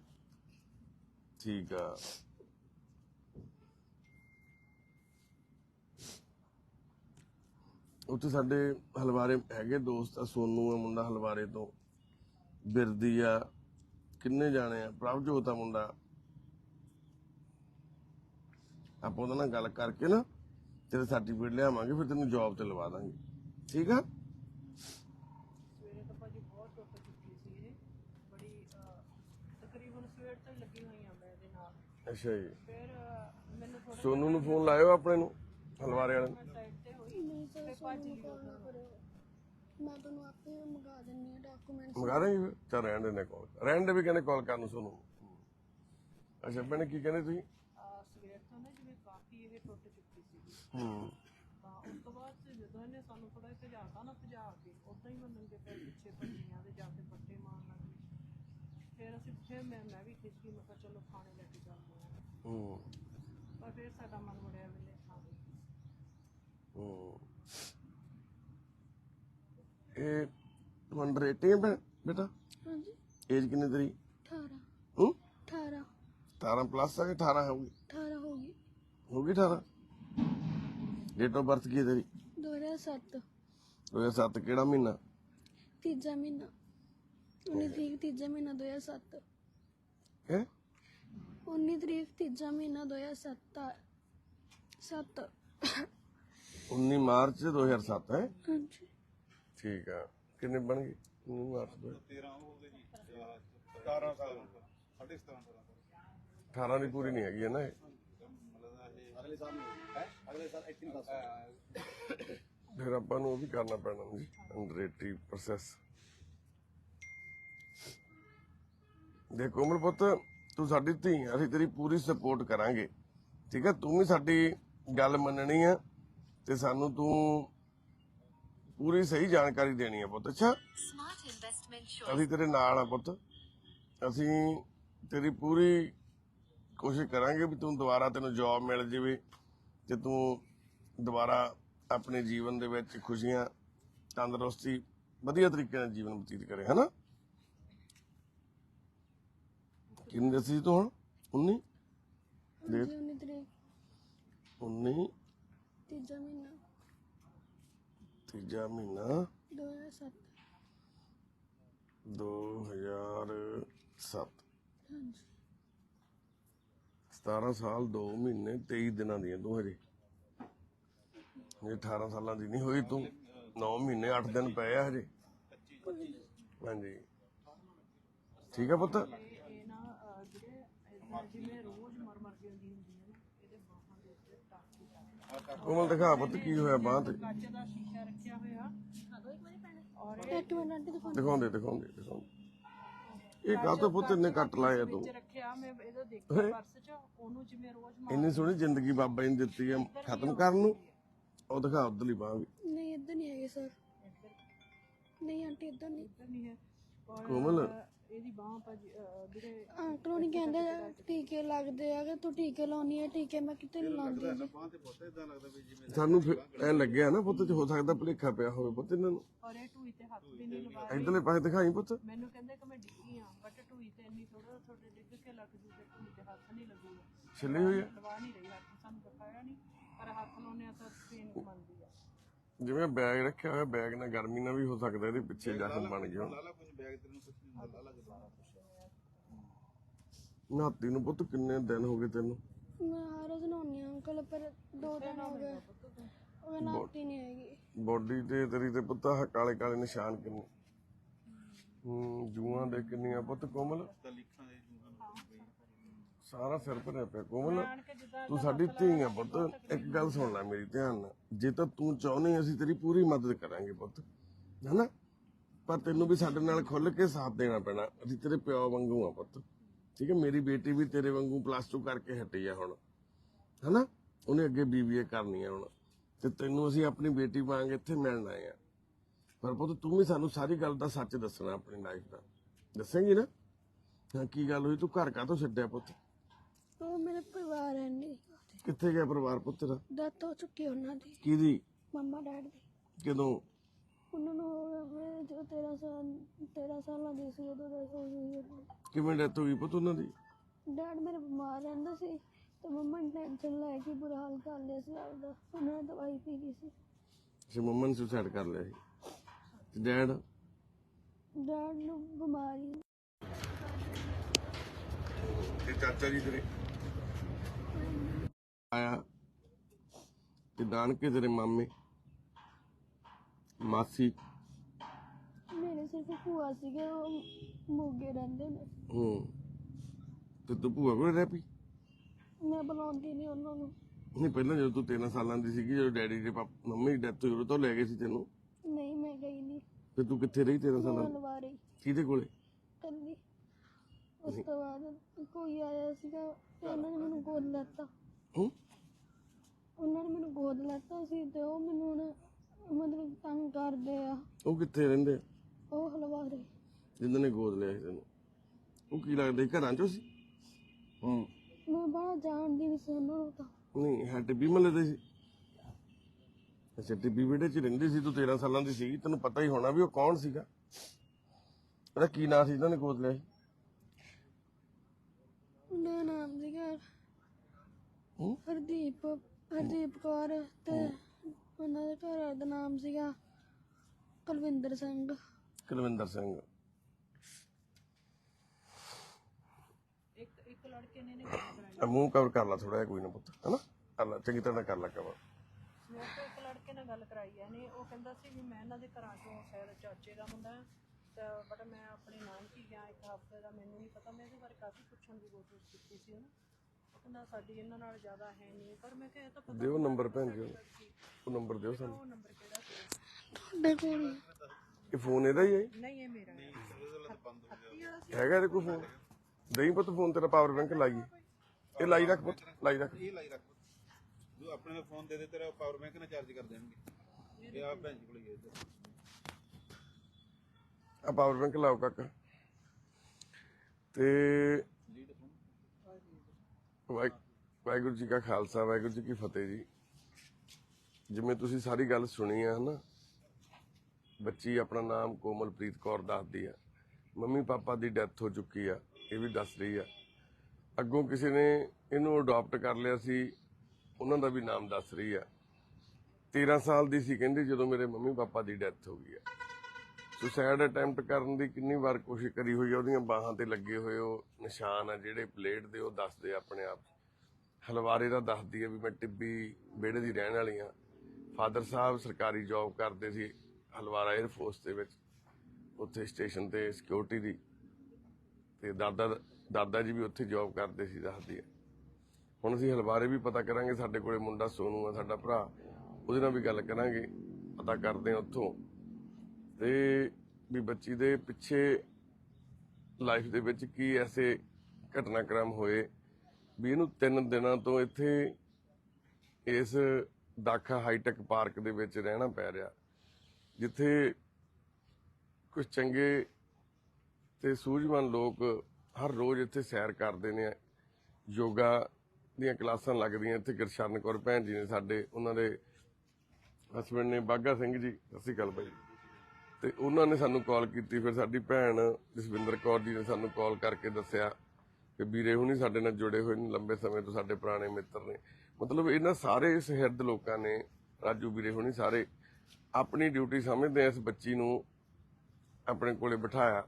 ਠੀਕ ਆ। ਉੱਥੇ ਸਾਡੇ ਹਲਵਾਰੇ ਹੈਗੇ ਦੋਸਤ ਆ ਸੋਨੂ ਆ ਮੁੰਡਾ ਹਲਵਾਰੇ ਤੋਂ। ਬਿਰਦੀ ਆ, ਕਿੰਨੇ ਜਾਣੇ ਆ? ਪ੍ਰਭਜੋਤ ਆ ਮੁੰਡਾ। ਆਪਾਂ ਉਹਦੇ ਨਾਲ ਗੱਲ ਕਰਕੇ ਨਾ ਤੇਰੇ ਸਰਟੀਫਿਕੇਟ ਲਿਆਵਾਂਗੇ ਫਿਰ ਤੈਨੂੰ ਜੌਬ ਤੇ ਲਵਾ ਦਾਂਗੇ। ਠੀਕ ਆ? ਸਵੇਰੇ ਤਾਂ ਭਾਜੀ ਬਹੁਤ ਟੁੱਟ ਚੁੱਕੀ ਸੀ ਇਹ ਬੜੀ ਅਹ, ਤਕਰੀਬਨ ਸਵੇਰ ਤੋਂ ਹੀ ਲੱਗੀ ਹੋਈ ਆ ਮੈਂ ਇਹਦੇ ਨਾਲ। ਅੱਛਾ ਜੀ। ਫਿਰ ਅਹ, ਮੈਨੂੰ ਥੋੜਾ ਸੋਨੂ ਨੂੰ ਫੋਨ ਲਾਇਓ ਆਪਣੇ ਨੂੰ ਹਲਵਾਰੇ ਵਾਲੇ ਨੂੰ। ਸਾਈਡ ਤੇ ਹੋਈ। ਨਹੀਂ ਸਰ ਸੋਨੂੰ ਕਾਲ ਨਾ ਕਰਿਓ। ਮੈਂ ਤੁਹਾਨੂੰ ਆਪੇ ਮੰਗਾ ਦਿੰਨੀ ਆ ਡਾਕੂਮੈਂਟਸ ਮੰਗਾ ਦੇਂਗੇ ਫਿਰ? ਚੱਲ ਰਹਿਣ ਦੇ ਨੇ ਕਾਲ ਰਹਿਣ ਦੇ ਵੀ ਕਹਿੰਦੇ ਕਾਲ ਕਰਨ ਨੂੰ। ਸੋਨੂ ਅੱਛਾ ਭੈਣੇ ਕੀ ਕਹਿੰਦੇ ਤੁਸੀਂ ਅਹ, ਸਵੇਰ ਤੋਂ ਨਾ ਜਿਵੇਂ ਟੁੱਟ ਚੁੱਕੀ ਹੂੰ। ਤਾਂ ਉਸ ਤੋਂ ਬਾਅਦ 'ਚ ਜਦੋਂ ਇਹਨੇ ਸਾਨੂੰ ਥੋੜਾ ਜਿਹਾ ਭਜਾਤਾ ਨਾ ਭਜਾ ਕੇ ਉਦਾਂ ਹੀ ਮੈਂ ਨੰਗੇ ਪੈਰ ਪਿੱਛੇ ਭੱਜੀਆਂ ਤੇ ਜਾ ਕੇ ਬੱਟੇ ਮਾਰਨ ਲੱਗ ਗਈ ਫਿਰ ਅਸੀਂ ਫਿਰ ਮੈਂ ਮੈਂ ਵੀ ਖਿੱਚ ਗਈ ਮੈਂ ਕਿਹਾ ਚਲੋ ਖਾਣੇ ਲੈ ਕੇ ਜਾਂਦੇ ਹਾਂ ਹੂੰ। ਪਰ ਫਿਰ ਸਾਡਾ ਮਨ ਮੁੜਿਆ ਵੇਲੇ ਹਾਂ ਹੂੰ। ਇਹ ਤੂੰ ਅੰਡਰ 18 ਹੈ ਬੇਟਾ? ਹਾਂਜੀ। ਏਜ ਕਿੰਨੀ ਤੇਰੀ? 18 ਹੂੰ? 18 18 ਪਲੱਸ ਹੈ ਕਿ 18 ਹੋਊਗੀ? 18 ਹੋ ਗਈ ਹੋ ਗਈ 18 ਡੇਟ ਆਫ ਬਰਥ ਕੀ ਹੈ ਤੇਰੀ? 2007 2007 ਕਿਹੜਾ ਮਹੀਨਾ? ਤੀਜਾ ਮਹੀਨਾ। 19 ਤਰੀਕ ਤੀਜਾ ਮਹੀਨਾ 2007 ਹੈ? 19 ਤਰੀਕ ਤੀਜਾ ਮਹੀਨਾ 2007 7 19 ਮਾਰਚ 2007 ਹੈ? ਹਾਂਜੀ। ਠੀਕ ਆ। ਕਿੰਨੇ ਬਣ ਗਏ? 19 ਮਾਰਚ ਦੋ 13 ਹੋ ਗਏ ਜੀ। 17 ਸਾਲ। 17.5 18 ਦੀ ਪੂਰੀ ਨਹੀਂ ਹੈਗੀ ਹੈ ਨਾ ਇਹ? ਅਗਲੇ ਸਾਲ ਹੈ? ਅਗਲੇ ਸਾਲ 18 ਸਾਲ ਫਿਰ ਆਪਾਂ ਨੂੰ ਉਹ ਵੀ ਕਰਨਾ ਪੈਣਾ ਜੀ ਅੰਡਰ 80 ਪ੍ਰੋਸੈਸ ਦੇ ਕੋਮਲ ਪੁੱਤ ਤੂੰ ਸਾਡੀ ਧੀ ਆ, ਅਸੀਂ ਤੇਰੀ ਪੂਰੀ ਸਪੋਰਟ ਕਰਾਂਗੇ। ਠੀਕ ਹੈ ਤੂੰ ਵੀ ਸਾਡੀ ਗੱਲ ਮੰਨਣੀ ਆ ਤੇ ਸਾਨੂੰ ਤੂੰ ਪੂਰੀ ਸਹੀ ਜਾਣਕਾਰੀ ਦੇਣੀ ਆ ਪੁੱਤ ਅੱਛਾ. ਅਸੀਂ ਤੇਰੇ ਨਾਲ ਆ ਪੁੱਤ। ਅਸੀਂ ਤੇਰੀ ਪੂਰੀ ਕੋਸ਼ਿਸ਼ ਕਰਾਂਗੇ ਵੀ ਤੂੰ ਦੁਬਾਰਾ ਤੈਨੂੰ ਜੌਬ ਮਿਲ ਜਾਵੇ ਤੇ ਤੂੰ ਦੁਬਾਰਾ ਆਪਣੇ ਜੀਵਨ ਦੇ ਵਿੱਚ ਖੁਸ਼ੀਆਂ ਤੰਦਰੁਸਤੀ ਵਧੀਆ ਤਰੀਕੇ ਨਾਲ ਜੀਵਨ ਬਤੀਤ ਕਰੇ ਹਨਾ? ਕਿੰਨੇ ਸੀ ਤੂੰ ਹੁਣ? 19 ਹਾਂਜੀ 19 ਤਰੀਕ। 19 ਤੀਜਾ ਮਹੀਨਾ। ਤੀਜਾ ਮਹੀਨਾ? 2007 2007 ਹਾਂਜੀ। 17 ਸਾਲ 2 ਮਹੀਨੇ 23 ਦਿਨਾਂ ਦੀਆਂ ਤੂੰ ਹਜੇ। ਇਹ 18 ਸਾਲਾਂ ਦੀ ਨਹੀਂ ਹੋਈ ਤੂੰ। 9 ਮਹੀਨੇ 8 ਦਿਨ ਪਏ ਆ ਹਜੇ। ਹਾਂਜੀ। ਠੀਕ ਆ ਪੁੱਤ? ਇਹ ਨਾ ਅਹ, ਜਿਹੜੇ ਇਹਦੇ ਜਿਵੇਂ ਰੋਜ਼ ਮਰ ਮਰ ਜਾਂਦੀ ਹੁੰਦੀ ਹੈ ਦੇ ਟਾਕੀ ਕੋਮਲ ਦਿਖਾ ਪੁੱਤ ਕੀ ਹੋਇਆ ਬਾਂਹ ਤੇ। ਕੱਚ ਦਾ ਸ਼ੀਸ਼ਾ ਰੱਖਿਆ ਹੋਇਆ। ਔਰ ਇੱਕ ਮਿੰਟ ਆਂਟੀ ਦਿਖਾਉਣਾ ਦਿਖਾਉਂਦੇ ਦਿਖਾਉਂਦੇ ਦਿਖਾਉਂਦੇ। ਇਹ ਕਾਹ ਤੋਂ ਪੁੱਤ ਇੰਨੇ ਕੱਟ ਲਾਏ ਆ ਤੂੰ। ਵਿੱਚ ਰੱਖਿਆ ਮੈਂ ਇਹਦਾ ਦੇਖਿਆ ਪਰਸ 'ਚ ਉਹਨੂੰ ਜਿਵੇਂ ਰੋਜ਼ ਮਾਰ ਇੰਨੀ ਸੋਹਣੀ ਜ਼ਿੰਦਗੀ ਬਾਬਾ ਜੀ ਨੇ ਦਿੱਤੀ ਆ ਖਤਮ ਕਰਨ ਨੂੰ। ਉਹ ਦਿਖਾ ਉਧਰਲੀ ਬਾਂਹ ਵੀ। ਨਹੀਂ ਇੱਧਰ ਨਹੀਂ ਹੈਗੇ ਸਰ। ਨਹੀਂ ਆਂਟੀ ਇੱਧਰ ਨਹੀਂ। ਨਹੀਂ ਹੈ। ਔਰ ਕੋਮਲ। ਇਹਦੀ ਬਾਹ ਭਾਜੀ ਅਹ, ਵੀਰੇ ਅੰਕਲ ਉਹਨੇ ਕਹਿੰਦੇ ਆ, ਟੀਕੇ ਲੱਗਦੇ ਆ ਕਿ ਤੂੰ ਟੀਕੇ ਲਾਉਣੀ ਹੈ ਟੀਕੇ ਮੈਂ ਕਿਤੇ ਨਹੀਂ ਲਾਉਂਦੀ। ਜੀ ਬਾਹ ਤੇ ਪੁੱਤ ਇਦਾਂ ਲੱਗਦਾ ਵੀ ਜਿਵੇਂ ਸਾਨੂੰ ਫਿਰ ਐ ਲੱਗਿਆ ਨਾ ਪੁੱਤ ਚ ਹੋ ਸਕਦਾ ਭੁਲੇਖਾ ਪਿਆ ਹੋਵੇ ਪੁੱਤ ਇਹਨਾਂ ਨੂੰ। ਔਰ ਇਹ ਟੂਈ ਤੇ ਹੱਥ ਵੀ ਨਹੀਂ ਲਗਾਇਆ ਇਧਰਲੇ ਪਾਸੇ ਦਿਖਾਈ ਪੁੱਤ। ਮੈਨੂੰ ਕਹਿੰਦੇ ਕਿ ਮੈਂ ਡਿੱਗੀ ਆ ਬਟ ਟੂਈ ਤੇ ਇੰਨੀ ਥੋੜਾ ਥੋੜੇ ਡਿੱਗ ਕੇ ਲੱਗ ਜੂ ਤੇ ਟੂਈ ਤੇ ਹੱਥ ਨਹੀਂ ਲੱਗੂਗਾ। ਛਿੱਲੀ ਹੋਈ ਆ? ਲਵਾ ਨਹੀਂ ਰਹੀ ਹੱਥ ਸਾਨੂੰ ਦਿਖਾਇਆ ਨਹੀਂ ਪਰ ਹੱਥ ਲਾਉਣੇ ਆ ਤਾਂ ਪੇਨ ਮੰਨਦੀ ਆ। ਜਿਵੇਂ ਬੈਗ ਰੱਖਿਆ ਹੋਇਆ ਬੈਗ ਨਾਲ ਗਰਮੀ ਨਾਲ ਵੀ ਹੋ ਸਕਦਾ ਇਹਦੇ ਪਿੱਛੇ ਜ਼ਖਮ ਬਣ ਗਿਆ। ਲਾਲਾ ਕੁਝ ਬੈਗ ਤੈਨੂੰ ਲਾਲਾ ਨੂੰ ਪੁੱਤ ਕਿੰਨੇ ਦਿਨ ਹੋ ਗਏ ਤੈਨੂੰ? ਮੈਂ ਹਰ ਰੋਜ਼ ਨਹਾਉਂਦੀ ਹਾਂ ਅੰਕਲ ਪਰ ਦੋ ਦਿਨ ਹੋ ਗਏ। ਉਹ ਨਾਤੀ ਨਹੀਂ ਹੈਗੀ। ਬੋਡੀ ਤੇ ਤੇਰੀ ਤੇ ਪੁੱਤ ਆਹ ਕਾਲੇ ਕਾਲੇ ਨਿਸ਼ਾਨ ਕਿੰਨੇ? ਹੂੰ ਜੂਆਂ ਦੇ ਕਿੰਨੀਆਂ ਪੁੱਤ ਕੋਮਲ? ਤਾਂ ਲਿਖਾਂ ਦੇ ਸਾਰਾ ਸਿਰ ਭਰਿਆ ਪਿਆ ਕੋਮਲ। ਕੇ ਤੂੰ ਸਾਡੀ ਧੀ ਆ ਪੁੱਤ। ਇੱਕ ਗੱਲ ਸੁਣ ਲੈ ਮੇਰੀ ਧਿਆਨ ਨਾਲ। ਜੇ ਤਾਂ ਤੂੰ ਚਾਹੁੰਦੀ ਅਸੀਂ ਤੇਰੀ ਪੂਰੀ ਮਦਦ ਕਰਾਂਗੇ ਪੁੱਤ। ਹੈਨਾ? ਪਰ ਤੈਨੂੰ ਵੀ ਸਾਡੇ ਨਾਲ ਖੁੱਲ ਕੇ ਸਾਥ ਦੇਣਾ ਪੈਣਾ। ਅਸੀਂ ਤੇਰੇ ਪਿਓ ਵਾਂਗੂ ਆ ਪੁੱਤ। ਠੀਕ ਹੈ? ਮੇਰੀ ਬੇਟੀ ਵੀ ਤੇਰੇ ਵਾਂਗੂ ਪਲੱਸ 2 ਕਰਕੇ ਹਟੀ ਆ ਹੁਣ। ਹੈਨਾ? ਉਹਨੇ ਅੱਗੇ ਬੀਬੀਏ ਕਰਨੀ ਆ ਹੁਣ। ਤੇ ਤੈਨੂੰ ਅਸੀਂ ਆਪਣੀ ਬੇਟੀ ਵਾਂਗ ਇੱਥੇ ਮਿਲਣ ਆਏ ਆ। ਪਰ ਪੁੱਤ ਤੂੰ ਵੀ ਸਾਨੂੰ ਸਾਰੀ ਗੱਲ ਦਾ ਸੱਚ ਦੱਸਣਾ ਆਪਣੀ ਲਾਈਫ ਦਾ। ਦੱਸੇਂਗੀ ਨਾ? ਕੀ ਗੱਲ ਹੋਈ? ਤੂੰ ਘਰ ਕਾਹਤੋਂ ਛੱਡਿਆ ਪੁੱਤ? ਉਹ ਮੇਰੇ ਪਰਿਵਾਰ ਹੈ ਨਹੀਂ। ਕਿੱਥੇ ਗਿਆ ਪਰਿਵਾਰ ਪੁੱਤ ਡੈਥ ਹੋ ਚੁੱਕੀ ਉਹਨਾਂ ਦੀ। ਕਿਹਦੀ? ਮੰਮਾ ਡੈਡ ਦੀ। ਕਦੋਂ? ਉਹਨਾਂ ਨੂੰ ਹੋ ਗਏ ਜੋ 13 ਸਾਲ 13 ਸਾਲਾਂ ਦੀ ਸੀ ਉਦੋਂ ਡੈਥ ਹੋ ਗਈ ਉਹਨਾਂ ਦੀ। ਕਿਵੇਂ ਡੈਥ ਹੋ ਗਈ ਪੁੱਤ ਉਹਨਾਂ ਦੀ? ਡੈਡ ਮੇਰੇ ਬਿਮਾਰ ਰਹਿੰਦਾ ਸੀ ਤੇ ਮੰਮਾ ਨੇ ਟੈਨਸ਼ਨ ਲੈ ਕੇ ਬੁਰਾ ਹਾਲ ਕਰ ਲਿਆ ਸੀ ਆਪਦਾ। ਉਹਨਾਂ ਨੇ ਦਵਾਈ ਪੀ ਲਈ ਸੀ। ਅੱਛਾ ਮੰਮਾ ਨੇ ਸੁਸਾਈਡ ਕਰ ਲਿਆ ਸੀ। ਤੇ ਡੈਡ? ਡੈਡ ਨੂੰ ਬਿਮਾਰੀ। ਤੇ ਚਾਚਾ ਜੀ ਤੇਰੇ? ਆਇਆ ਤੇ ਨਾਨਕੇ ਤੇਰੇ ਮਾਮੇ ਮਾਸੀ ਮੇਰੇ ਸਿਰਫ ਭੂਆ ਸੀਗੇ ਉਹ ਮੋਗੇ ਰਹਿੰਦੇ ਨੇ। ਹੂੰ ਤੇ ਤੂੰ ਭੂਆ ਕੋਲ ਰਹਿ ਪਈ? ਮੈਂ ਬੁਲਾਉਂਦੀ ਨਹੀਂ ਉਹਨਾਂ ਨੂੰ। ਨਹੀਂ ਪਹਿਲਾਂ ਜਦੋਂ ਤੂੰ 13 ਸਾਲਾਂ ਦੀ ਸੀਗੀ ਜਦੋਂ ਡੈਡੀ ਦੇ ਪਾਪ ਮੰਮੀ ਦੀ ਡੈਥ ਹੋਈ ਉਦੋਂ ਤੋਂ ਲੈ ਗਏ ਸੀ ਤੈਨੂੰ? ਨਹੀਂ ਮੈਂ ਗਈ ਨਹੀਂ ਤੇ ਤੂੰ ਕਿੱਥੇ ਰਹੀ 13 ਸਾਲਾਂ ਦੀ? ਕਿਹਦੇ ਕੋਲੇ? ਕੱਲੀ ਉਸ ਤੋਂ ਬਾਅਦ ਕੋਈ ਆਇਆ ਸੀਗਾ ਤੇ ਉਹਨਾਂ ਨੇ ਮੈਨੂੰ ਗੋਦ ਲੈਤਾ। ਹੂੰ? ਉਹਨਾਂ ਨੇ ਮੈਨੂੰ ਗੋਦ ਲੈਤਾ ਸੀ ਤੇ ਉਹ ਮੈਨੂੰ ਹੁਣ ਮਤਲਬ ਤੰਗ ਕਰਦੇ ਆ। ਉਹ ਕਿੱਥੇ ਰਹਿੰਦੇ? ਆ? ਉਹ ਹਲਵਾਰੇ। ਜਿਨ੍ਹਾਂ ਨੇ ਗੋਦ ਲਿਆ ਸੀ ਤੈਨੂੰ। ਉਹ ਕੀ ਲੱਗਦਾ ਘਰਾਂ ਚੋਂ ਸੀ? ਹੂੰ। ਮੈਂ ਬਾਹਰ ਜਾਣਦੀ ਨਹੀਂ ਸੀ ਉਹਨਾਂ ਨੂੰ ਤਾਂ। ਨਹੀਂ ਹੈ ਟਿੱਬੀ ਮਹੱਲੇ ਦੇ ਸੀ। ਅੱਛਾ ਟਿੱਬੀ ਵਿਹੜੇ 'ਚ ਰਹਿੰਦੀ ਸੀ ਤੂੰ 13 ਸਾਲਾਂ ਦੀ ਸੀ ਤੈਨੂੰ ਪਤਾ ਹੀ ਹੋਣਾ ਵੀ ਉਹ ਕੌਣ ਸੀਗਾ। ਉਹਦਾ ਕੀ ਨਾਂ ਸੀ ਇਹਨਾਂ ਨੇ ਗੋਦ ਲਿਆ ਸੀ? ਉਹਦਾ ਨਾਮ ਸੀਗਾ ਹੂੰ? ਹਰਦੀਪ ਹਰਦੀਪ ਕੌਰ ਤੇ ਉਹਨਾਂ ਦੇ ਘਰ ਵਾਲੇ ਦਾ ਨਾਮ ਸੀਗਾ ਕੁਲਵਿੰਦਰ ਸਿੰਘ। ਕੁਲਵਿੰਦਰ ਸਿੰਘ। ਇੱਕ ਇੱਕ ਲੜਕੇ ਨੇ ਨੇ ਗੱਲ ਕਰਾਈ ਆ ਮੂੰਹ ਕਵਰ ਕਰ ਲਾ ਥੋੜਾ ਜਿਹਾ ਕੋਈ ਨਾ ਪੁੱਤ ਹਨਾ? ਕਰ ਲਾ ਚੰਗੀ ਤਰ੍ਹਾਂ ਕਰ ਲਾ ਕਵਰ ਮੇਰੇ ਤੋਂ ਇੱਕ ਲੜਕੇ ਨਾਲ ਗੱਲ ਕਰਾਈ ਹੈ ਨੇ ਉਹ ਕਹਿੰਦਾ ਸੀ ਵੀ ਮੈਂ ਇਹਨਾਂ ਦੇ ਘਰਾਂ ਚੋਂ ਸ਼ਾਇਦ ਚਾਚੇ ਦਾ ਮੁੰਡਾ ਹੈ ਤਾਂ ਬਟ ਮੈਂ ਆਪਣੇ ਨਾਮ ਕੀ ਗਿਆ ਇੱਕ ਹਫ਼ਤੇ ਦਾ ਮੈਨੂੰ ਨਹੀਂ ਪਤਾ ਮੈਂ ਇਹਦੇ ਬਾਰੇ ਕਾਫੀ ਪੁੱਛਣ ਦੀ ਕੋਸ਼ਿਸ਼ ਕੀਤੀ ਸੀ ਉਹਨੂੰ ਉਹ ਕਹਿੰਦਾ ਸਾਡੀ ਇਹਨਾਂ ਨਾਲ ਜ਼ਿਆਦਾ ਹੈ ਨਹੀਂ ਪਰ ਮੈਂ ਕਿਹਾ ਇਹ ਤਾਂ ਪਤਾ ਦਿਓ ਨੰਬਰ ਭੈਣ ਜੀ ਉਹਨੂੰ। ਉਹ ਨੰਬਰ ਦਿਓ ਸਾਨੂੰ। ਉਹ ਨੰਬਰ ਕਿਹੜਾ ਸੀ? ਤੁਹਾਡੇ ਕੋਲ ਹੀ ਆ। ਇਹ ਫੋਨ ਇਹਦਾ ਹੀ ਹੈ ਨਹੀਂ ਇਹ ਮੇਰਾ ਹੈ। ਹੱਥੀ ਵਾਲਾ ਸੀ। ਹੈਗਾ ਇਹਦੇ ਕੋਲ ਫੋਨ ਦਹੀਂ ਪੁੱਤ ਫੋਨ ਤੇਰਾ ਪਾਵਰ ਬੈਂਕ ਲਾਈਏ ਇਹ ਲਾਈ ਰੱਖ ਪੁੱਤ ਲਾਈ ਰੱਖ। ਇਹ ਲਾਈ ਰੱਖ ਜੋ ਆਪਣੇ ਫੋਨ ਦੇ ਦੇ ਤੇਰਾ ਪਾਵਰ ਬੈਂਕ ਨਾਲ ਚਾਰਜ ਕਰ ਦੇਣਗੇ। ਇਹ ਆ ਭੈਣ ਜੀ ਕੋਲ ਹੀ ਹੈ ਇੱਧਰ। ਆ ਪਾਵਰ ਬੈਂਕ ਲਾਓ ਕਾਕਾ। ਤੇ ਵਾਹਿਗੁਰੂ ਜੀ ਕਾ ਖਾਲਸਾ, ਵਾਹਿਗੁਰੂ ਜੀ ਕੀ ਫਤਿਹ ਜੀ। ਜਿਵੇਂ ਤੁਸੀਂ ਸਾਰੀ ਗੱਲ ਸੁਣੀ ਆ, ਹਨਾ? ਬੱਚੀ ਆਪਣਾ ਨਾਮ ਕੋਮਲਪ੍ਰੀਤ ਕੌਰ ਦੱਸਦੀ ਆ। ਮੰਮੀ ਪਾਪਾ ਦੀ ਡੈਥ ਹੋ ਚੁੱਕੀ ਆ, ਇਹ ਵੀ ਦੱਸ ਰਹੀ ਆ। ਅੱਗੋਂ ਕਿਸੇ ਨੇ ਇਹਨੂੰ ਅਡਾਪਟ ਕਰ ਲਿਆ ਸੀ, ਉਹਨਾਂ ਦਾ ਵੀ ਨਾਮ ਦੱਸ ਰਹੀ ਆ। 13 ਸਾਲ ਦੀ ਸੀ, ਕਹਿੰਦੀ ਜਦੋਂ ਮੇਰੇ ਮੰਮੀ ਪਾਪਾ ਦੀ ਡੈਥ ਹੋ ਗਈ ਆ। ਸੁਸਾਇਡ ਅਟੈਂਪਟ ਕਰਨ ਦੀ ਕਿੰਨੀ ਵਾਰ ਕੋਸ਼ਿਸ਼ ਕਰੀ ਹੋਈ ਆ, ਉਹਦੀਆਂ ਬਾਹਾਂ ਤੇ ਲੱਗੇ ਹੋਏ ਉਹ ਨਿਸ਼ਾਨ ਆ ਜਿਹੜੇ ਪਲੇਟ ਦੇ, ਉਹ ਦੱਸਦੇ ਆ ਆਪਣੇ ਆਪ। ਹਲਵਾਰੇ ਦਾ ਦੱਸਦੀ ਆ ਵੀ ਮੈਂ ਟਿੱਬੀ ਵਿਹੜੇ ਦੀ ਰਹਿਣ ਵਾਲੀ ਆ। ਫਾਦਰ ਸਾਹਿਬ ਸਰਕਾਰੀ ਜੌਬ ਕਰਦੇ ਸੀ ਹਲਵਾਰਾ 에ਅਰ ਫੋਰਸ ਦੇ ਵਿੱਚ, ਉੱਥੇ ਸਟੇਸ਼ਨ ਤੇ ਸਿਕਿਉਰਿਟੀ ਦੀ। ਤੇ ਦਾਦਾ ਦਾਦਾ ਜੀ ਵੀ ਉੱਥੇ ਜੌਬ ਕਰਦੇ ਸੀ, ਦੱਸਦੀ ਆ। ਹੁਣ ਅਸੀਂ ਹਲਵਾਰੇ ਵੀ ਪਤਾ ਕਰਾਂਗੇ, ਸਾਡੇ ਕੋਲੇ ਮੁੰਡਾ ਸੋਨੂ ਆ, ਸਾਡਾ ਭਰਾ। ਉਹਦੇ ਨਾਲ ਵੀ ਗੱਲ ਕਰਾਂਗੇ, ਪਤਾ ਕਰਦੇ ਆ ਉੱਥੋਂ। ਤੇ ਵੀ ਬੱਚੀ ਦੇ ਪਿੱਛੇ ਲਾਈਫ ਦੇ ਵਿੱਚ ਕੀ ਐਸੇ ਘਟਨਾਕ੍ਰਮ ਹੋਏ ਵੀ ਇਹਨੂੰ ਤਿੰਨ ਦਿਨਾਂ ਤੋਂ ਇੱਥੇ ਇਸ ਦਾਖਾ ਹਾਈਟੈਕ ਪਾਰਕ ਦੇ ਵਿੱਚ ਰਹਿਣਾ ਪੈ ਰਿਹਾ, ਜਿੱਥੇ ਕੁਝ ਚੰਗੇ ਤੇ ਸੂਝਵਾਨ ਲੋਕ ਹਰ ਰੋਜ਼ ਇੱਥੇ ਸੈਰ ਕਰਦੇ ਨੇ, ਯੋਗਾ ਦੀਆਂ ਕਲਾਸਾਂ ਲੱਗਦੀਆਂ ਇੱਥੇ ਗੁਰਸ਼ਰਨ ਕੌਰ ਭੈਣ ਜੀ ਨੇ ਸਾਡੇ, ਉਹਨਾਂ ਦੇ ਹਸਬੰਡ ਨੇ ਬਾਗਾ ਸਿੰਘ ਜੀ, ਸਤਿ ਸ਼੍ਰੀ ਅਕਾਲ ਬਾਈ ਤੇ ਉਹਨਾਂ ਨੇ ਸਾਨੂੰ ਕਾਲ ਕੀਤੀ, ਫਿਰ ਸਾਡੀ ਭੈਣ ਜਸਵਿੰਦਰ ਕੌਰ ਜੀ ਨੇ ਸਾਨੂੰ ਕਾਲ ਕਰਕੇ ਦੱਸਿਆ ਕਿ ਵੀਰੇ ਹੁਣੀ ਸਾਡੇ ਨਾਲ ਜੁੜੇ ਹੋਏ ਨੇ, ਲੰਬੇ ਸਮੇਂ ਤੋਂ ਸਾਡੇ ਪੁਰਾਣੇ ਮਿੱਤਰ ਨੇ। ਮਤਲਬ ਇਹਨਾਂ ਸਾਰੇ ਸਹਿਰਦ ਲੋਕਾਂ ਨੇ, ਰਾਜੂ ਵੀਰੇ ਹੁਣੀ ਸਾਰੇ ਆਪਣੀ ਡਿਊਟੀ ਸਮਝਦੇ ਇਸ ਬੱਚੀ ਨੂੰ ਆਪਣੇ ਕੋਲੇ ਬਿਠਾਇਆ,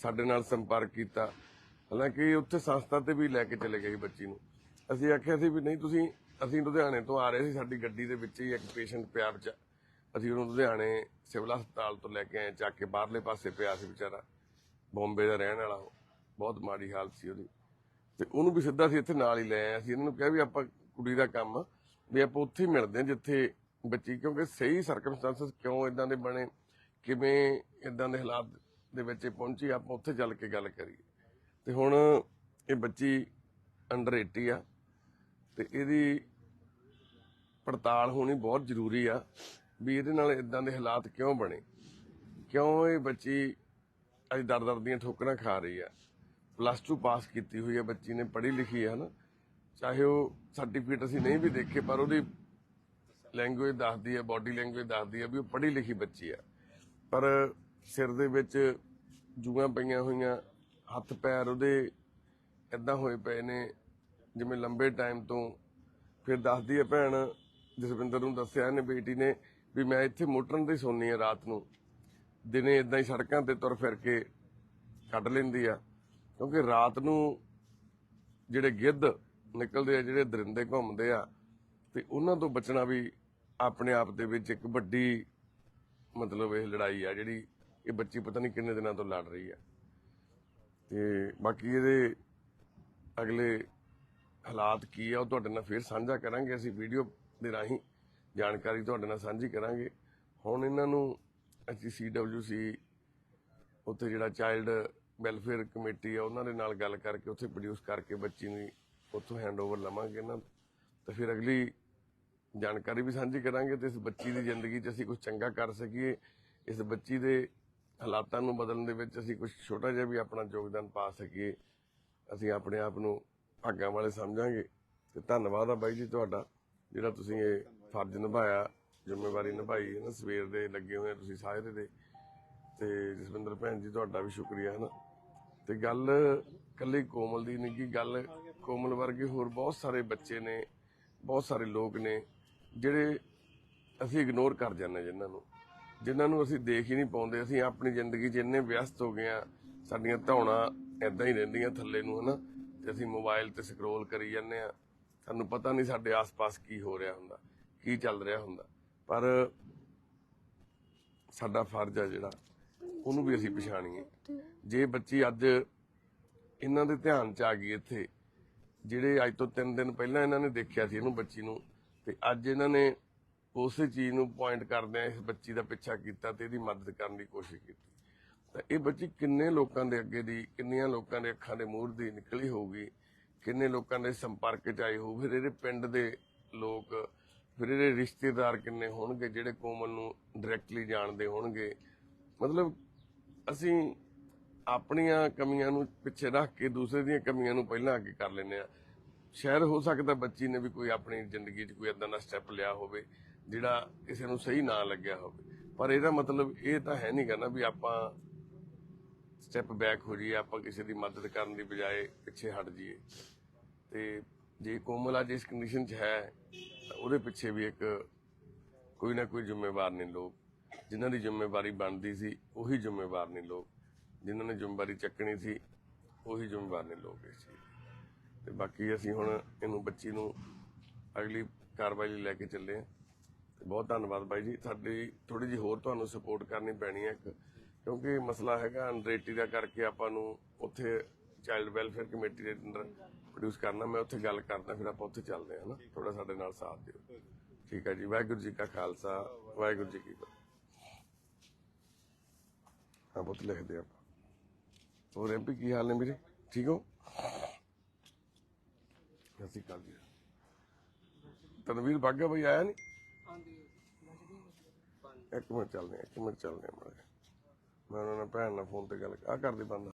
ਸਾਡੇ ਨਾਲ ਸੰਪਰਕ ਕੀਤਾ। ਹਾਲਾਂਕਿ ਉੱਥੇ ਸੰਸਥਾ ਤੇ ਵੀ ਲੈ ਕੇ ਚਲੇ ਗਏ ਬੱਚੀ ਨੂੰ। ਅਸੀਂ ਆਖਿਆ ਸੀ ਵੀ ਨਹੀਂ, ਤੁਸੀਂ, ਅਸੀਂ ਲੁਧਿਆਣੇ ਤੋਂ ਆ ਰਹੇ ਸੀ, ਸਾਡੀ ਗੱਡੀ ਦੇ ਵਿੱਚ ਹੀ ਇੱਕ ਪੇਸ਼ੈਂਟ ਪਿਆ ਵਿੱਚ ਅਸੀਂ ਉਹਨੂੰ ਲੁਧਿਆਣੇ ਸਿਵਲ ਹਸਪਤਾਲ ਤੋਂ ਲੈ ਕੇ ਆਏ ਚੱਕ ਕੇ ਬਾਹਰਲੇ ਪਾਸੇ ਪਿਆ ਸੀ ਵਿਚਾਰਾ। ਬੰਬੇ ਦਾ ਰਹਿਣ ਵਾਲਾ ਉਹ। ਬਹੁਤ ਮਾੜੀ ਹਾਲਤ ਸੀ ਉਹਦੀ। ਤੇ ਉਹਨੂੰ ਵੀ ਸਿੱਧਾ ਸੀ ਇੱਥੇ ਨਾਲ ਹੀ ਲੈ ਆਏ। ਅਸੀਂ ਇਹਨਾਂ ਨੂੰ ਕਿਹਾ ਵੀ ਆਪਾਂ ਕੁੜੀ ਦਾ ਕੰਮ, ਵੀ ਆਪਾਂ ਉੱਥੇ ਹੀ ਮਿਲਦੇ ਹਾਂ ਜਿੱਥੇ ਬੱਚੀ, ਕਿਉਂਕਿ ਸਹੀ ਸਰਕਮਸਟੈਂਸਸ ਕਿਉਂ ਇਦਾਂ ਦੇ ਬਣੇ, ਕਿਵੇਂ ਇਦਾਂ ਦੇ ਹਾਲਾਤ ਦੇ ਵਿੱਚ ਇਹ ਪਹੁੰਚੀ, ਆਪਾਂ ਉੱਥੇ ਚੱਲ ਕੇ ਗੱਲ ਕਰੀਏ। ਤੇ ਹੁਣ ਇਹ ਬੱਚੀ ਅੰਡਰ 80 ਆ। ਤੇ ਇਹਦੀ ਪੜਤਾਲ ਹੋਣੀ ਬਹੁਤ ਜ਼ਰੂਰੀ ਆ। ਵੀ ਇਹਦੇ ਨਾਲ ਇਦਾਂ ਦੇ ਹਾਲਾਤ ਕਿਉਂ ਬਣੇ? ਕਿਉਂ ਇਹ ਬੱਚੀ ਅੱਜ ਦਰ ਦਰ ਦੀਆਂ ਠੋਕਰਾਂ ਖਾ ਰਹੀ ਆ? ਪਲੱਸ 2 ਪਾਸ ਕੀਤੀ ਹੋਈ ਹੈ ਬੱਚੀ ਨੇ ਪੜ੍ਹੀ ਲਿਖੀ ਹੈ ਨਾ ਚਾਹੇ ਉਹ ਸਰਟੀਫਿਕੇਟ ਅਸੀਂ ਨਹੀਂ ਵੀ ਦੇਖੇ, ਪਰ ਉਹਦੀ ਲੈਂਗੁਏਜ ਦੱਸਦੀ ਹੈ ਬਾਡੀ ਲੈਂਗੁਏਜ ਦੱਸਦੀ ਆ ਵੀ ਉਹ ਪੜ੍ਹੀ ਲਿਖੀ ਬੱਚੀ ਆ। ਪਰ ਸਿਰ ਦੇ ਵਿੱਚ ਜੂਆਂ ਪਈਆਂ ਹੋਈਆਂ, ਹੱਥ ਪੈਰ ਉਹਦੇ ਇਦਾਂ ਹੋਏ ਪਏ ਨੇ, ਜਿਵੇਂ ਲੰਬੇ ਟਾਈਮ ਤੋਂ। ਫਿਰ ਦੱਸਦੀ ਹੈ ਭੈਣ, ਜਸਵਿੰਦਰ ਨੂੰ ਦੱਸਿਆ ਇਹਨੇ ਬੇਟੀ ਨੇ ਵੀ ਮੈਂ ਇੱਥੇ ਮੋਟਰਨ ਤੇ ਸੌਂਦੀ ਆ ਰਾਤ ਨੂੰ। ਦਿਨੇ ਇਦਾਂ ਹੀ ਸੜਕਾਂ ਤੇ ਤੁਰ ਫਿਰ ਕੇ ਕੱਢ ਲੈਂਦੀ ਆ। ਕਿਉਂਕਿ ਰਾਤ ਨੂੰ ਜਿਹੜੇ ਗਿੱਧ ਨਿਕਲਦੇ ਆ, ਜਿਹੜੇ ਦਰਿੰਦੇ ਘੁੰਮਦੇ ਆ, ਤੇ ਉਹਨਾਂ ਤੋਂ ਬਚਣਾ ਵੀ ਆਪਣੇ ਆਪ ਦੇ ਵਿੱਚ ਇੱਕ ਵੱਡੀ ਮਤਲਬ ਇਹ ਲੜਾਈ ਆ, ਜਿਹੜੀ ਇਹ ਬੱਚੀ ਪਤਾ ਨਹੀਂ ਕਿੰਨੇ ਦਿਨਾਂ ਤੋਂ ਲੜ ਰਹੀ ਆ। ਤੇ ਬਾਕੀ ਇਹਦੇ ਅਗਲੇ ਹਾਲਾਤ ਕੀ ਆ, ਉਹ ਤੁਹਾਡੇ ਨਾਲ ਫੇਰ ਸਾਂਝਾ ਕਰਾਂਗੇ। ਅਸੀਂ ਵੀਡੀਓ ਦੇ ਰਾਹੀਂ ਜਾਣਕਾਰੀ ਤੁਹਾਡੇ ਨਾਲ ਸਾਂਝੀ ਕਰਾਂਗੇ। ਹੁਣ ਇਹਨਾਂ ਨੂੰ ਅਸੀਂ ਸੀਡਬਲਯੂਸੀ ਉੱਥੇ ਜਿਹੜਾ ਚਾਈਲਡ ਵੈਲਫੇਅਰ ਕਮੇਟੀ ਆ, ਉਹਨਾਂ ਦੇ ਨਾਲ ਗੱਲ ਕਰਕੇ ਉੱਥੇ ਪ੍ਰੋਡਿਊਸ ਕਰਕੇ ਬੱਚੀ ਨੂੰ ਉੱਥੋਂ ਹੈਂਡਓਵਰ ਲਵਾਂਗੇ ਇਹਨਾਂ ਨੂੰ। ਤੇ ਫਿਰ ਅਗਲੀ ਜਾਣਕਾਰੀ ਵੀ ਸਾਂਝੀ ਕਰਾਂਗੇ ਤੇ ਇਸ ਬੱਚੀ ਦੀ ਜ਼ਿੰਦਗੀ 'ਚ ਅਸੀਂ ਕੁਝ ਚੰਗਾ ਕਰ ਸਕੀਏ। ਇਸ ਬੱਚੀ ਦੇ ਹਾਲਾਤਾਂ ਨੂੰ ਬਦਲਣ ਦੇ ਵਿੱਚ ਅਸੀਂ ਕੁਝ ਛੋਟਾ ਜਿਹਾ ਵੀ ਆਪਣਾ ਯੋਗਦਾਨ ਪਾ ਸਕੀਏ। ਅਸੀਂ ਆਪਣੇ ਆਪ ਨੂੰ ਭਾਗਾਂ ਵਾਲੇ ਸਮਝਾਂਗੇ। ਤੇ ਧੰਨਵਾਦ ਆ ਬਾਈ ਜੀ ਤੁਹਾਡਾ, ਜਿਹੜਾ ਤੁਸੀਂ ਇਹ ਫਰਜ਼ ਨਿਭਾਇਆ, ਜ਼ਿੰਮੇਵਾਰੀ ਨਿਭਾਈ ਹੈ ਨਾ ਸਵੇਰ ਦੇ ਲੱਗੇ ਹੋਏ ਤੁਸੀਂ ਸਾਰੇ ਦੇ। ਤੇ ਜਸਵਿੰਦਰ ਭੈਣ ਜੀ, ਤੁਹਾਡਾ ਵੀ ਸ਼ੁਕਰੀਆ ਹੈ ਨਾ ਤੇ ਗੱਲ ਕੱਲੀ ਕੋਮਲ ਦੀ ਨਹੀਂ ਕਿ ਗੱਲ ਕੋਮਲ ਵਰਗੇ ਹੋਰ ਬਹੁਤ ਸਾਰੇ ਬੱਚੇ ਨੇ, ਬਹੁਤ ਸਾਰੇ ਲੋਕ ਨੇ, ਜਿਹੜੇ ਅਸੀਂ ਇਗਨੋਰ ਕਰ ਜਾਂਦੇ ਜਿਨ੍ਹਾਂ ਨੂੰ। ਜਿਨ੍ਹਾਂ ਨੂੰ ਅਸੀਂ ਦੇਖ ਹੀ ਨਹੀਂ ਪਾਉਂਦੇ, ਅਸੀਂ ਆਪਣੀ ਜ਼ਿੰਦਗੀ 'ਚ ਇੰਨੇ ਵਿਅਸਤ ਹੋ ਗਏ ਆ ਸਾਡੀਆਂ ਧੌਣਾ ਐਦਾਂ ਹੀ ਰਹਿੰਦੀਆਂ ਥੱਲੇ ਨੂੰ, ਹਨਾ? ਤੇ ਅਸੀਂ ਮੋਬਾਈਲ ਤੇ ਸਕਰੋਲ ਕਰੀ ਜਾਂਦੇ ਆ ਸਾਨੂੰ ਪਤਾ ਨਹੀਂ ਸਾਡੇ ਆਸ-ਪਾਸ ਕੀ ਹੋ ਰਿਹਾ ਹੁੰਦਾ। ਕੀ ਚੱਲ ਰਿਹਾ ਹੁੰਦਾ। ਪਰ ਸਾਡਾ ਫਰਜ਼ ਆ ਜਿਹੜਾ, ਉਹਨੂੰ ਵੀ ਅਸੀਂ ਪਛਾਣੀਏ। ਜੇ ਬੱਚੀ ਅੱਜ ਇਹਨਾਂ ਦੇ ਧਿਆਨ ਚ ਆ ਗਈ ਇੱਥੇ, ਜਿਹੜੇ ਅੱਜ ਤੋਂ 3 ਦਿਨ ਪਹਿਲਾਂ ਇਹਨਾਂ ਨੇ ਦੇਖਿਆ ਸੀ ਇਹਨੂੰ ਬੱਚੀ ਨੂੰ, ਤੇ ਅੱਜ ਇਹਨਾਂ ਨੇ ਉਸੇ ਚੀਜ਼ ਨੂੰ ਪੁਆਇੰਟ ਕਰਦਿਆਂ ਇਸ ਬੱਚੀ ਦਾ ਪਿੱਛਾ ਕੀਤਾ ਤੇ ਇਹਦੀ ਮਦਦ ਕਰਨ ਦੀ ਕੋਸ਼ਿਸ਼ ਕੀਤੀ। ਤਾਂ ਇਹ ਬੱਚੀ ਕਿੰਨੇ ਲੋਕਾਂ ਦੇ ਅੱਗੇ ਦੀ, ਕਿੰਨੀਆਂ ਲੋਕਾਂ ਦੇ ਅੱਖਾਂ ਦੇ ਮੂਹਰ ਦੀ ਨਿਕਲੀ ਹੋਊਗੀ, ਕਿੰਨੇ ਲੋਕਾਂ ਦੇ ਸੰਪਰਕ ਚ ਆਈ ਹੋਊ, ਫਿਰ ਇਹਦੇ ਪਿੰਡ ਦੇ ਲੋਕ ਫਿਰ ਇਹਦੇ ਰਿਸ਼ਤੇਦਾਰ ਕਿੰਨੇ ਹੋਣਗੇ, ਜਿਹੜੇ ਕੋਮਲ ਨੂੰ ਡਾਇਰੈਕਟਲੀ ਜਾਣਦੇ ਹੋਣਗੇ? ਮਤਲਬ ਅਸੀਂ ਆਪਣੀਆਂ ਕਮੀਆਂ ਨੂੰ ਪਿੱਛੇ ਰੱਖ ਕੇ ਦੂਸਰੇ ਦੀਆਂ ਕਮੀਆਂ ਨੂੰ ਪਹਿਲਾਂ ਅੱਗੇ ਕਰ ਲੈਂਦੇ ਆ ਸ਼ਾਇਦ ਹੋ ਸਕਦਾ ਬੱਚੀ ਨੇ ਵੀ ਕੋਈ ਆਪਣੀ ਜ਼ਿੰਦਗੀ 'ਚ ਕੋਈ ਇਦਾਂ ਦਾ ਸਟੈਪ ਲਿਆ ਹੋਵੇ, ਜਿਹੜਾ ਕਿਸੇ ਨੂੰ ਸਹੀ ਨਾ ਲੱਗਿਆ ਹੋਵੇ। ਪਰ ਇਹਦਾ ਮਤਲਬ ਇਹ ਤਾਂ ਹੈ ਨਹੀਂ ਗਾ ਨਾ ਵੀ ਆਪਾਂ ਸਟੈਪ ਬੈਕ ਹੋ ਜਾਈਏ, ਆਪਾਂ ਕਿਸੇ ਦੀ ਮਦਦ ਕਰਨ ਦੀ ਬਜਾਏ ਪਿੱਛੇ ਹਟ ਜਾਈਏ। ਤੇ ਜੇ ਕੋਮਲ ਅੱਜ ਇਸ ਕੰਡੀਸ਼ਨ 'ਚ ਹੈ, ਤਾਂ ਉਹਦੇ ਪਿੱਛੇ ਵੀ ਇੱਕ ਕੋਈ ਨਾ ਕੋਈ ਜ਼ਿੰਮੇਵਾਰ ਨੇ ਲੋਕ। ਜਿਨ੍ਹਾਂ ਦੀ ਜ਼ਿੰਮੇਵਾਰੀ ਬਣਦੀ ਸੀ, ਉਹੀ ਜ਼ਿੰਮੇਵਾਰ ਨੇ ਲੋਕ। ਜਿਨ੍ਹਾਂ ਨੇ ਜ਼ਿੰਮੇਵਾਰੀ ਚੱਕਣੀ ਸੀ, ਉਹੀ ਜ਼ਿੰਮੇਵਾਰ ਨੇ ਲੋਕ ਇਸ ਚੀਜ਼ ਦੇ। ਤੇ ਬਾਕੀ ਅਸੀਂ ਹੁਣ ਇਹਨੂੰ, ਬੱਚੀ ਨੂੰ ਅਗਲੀ ਕਾਰਵਾਈ ਲਈ ਲੈ ਕੇ ਚੱਲੇ ਹਾਂ। ਤੇ ਬਹੁਤ ਧੰਨਵਾਦ ਬਾਈ ਜੀ। ਸਾਡੀ ਥੋੜੀ ਜਿਹੀ ਹੋਰ ਤੁਹਾਨੂੰ ਸਪੋਰਟ ਕਰਨੀ ਪੈਣੀ ਹੈ ਇੱਕ, ਕਿਉਂਕਿ ਮਸਲਾ ਹੈਗਾ ਅਨਰੇਟੀ ਦਾ ਕਰਕੇ ਆਪਾਂ ਨੂੰ ਉੱਥੇ ਚਾਈਲਡ ਵੈਲਫੇਅਰ ਕਮੇਟੀ ਦੇ ਅੰਦਰ ਪ੍ਰੋਡਿਊਸ ਕਰਨਾ ਮੈਂ ਉੱਥੇ ਗੱਲ ਕਰਦਾ ਫਿਰ ਆਪਾਂ ਉੱਥੇ ਚੱਲਦੇ ਹਾਂ ਨਾ। ਥੋੜਾ ਸਾਡੇ ਨਾਲ ਸਾਥ ਦਿਓ। ਠੀਕ ਹੈ ਜੀ ਵਾਹਿਗੁਰੂ ਜੀ ਕਾ ਖਾਲਸਾ ਵਾਹਿਗੁਰੂ ਜੀ ਕੀ ਫਤਿਹ। ਹਾਂ ਪੁੱਤ ਲਿਖਦੇ ਆਪਾਂ। ਹੋਰ ਐਮਪੀ ਕੀ ਹਾਲ ਨੇ ਵੀਰੇ? ਠੀਕ ਹੋ? ਸਤਿ ਸ਼੍ਰੀ ਅਕਾਲ ਜੀ। ਤਨਵੀਰ ਬਾਗਾ ਬਈ ਆਇਆ ਨਹੀਂ ਇੱਕ ਮਿੰਟ ਚੱਲਦੇ ਇੱਕ ਮਿੰਟ ਚੱਲਦੇ। ਮੈਂ ਉਹਨਾਂ ਨਾਲ ਭੈਣ ਨਾਲ ਫੋਨ ਤੇ ਗੱਲ ਆ ਕਰਦੇ ਬੰਦਾ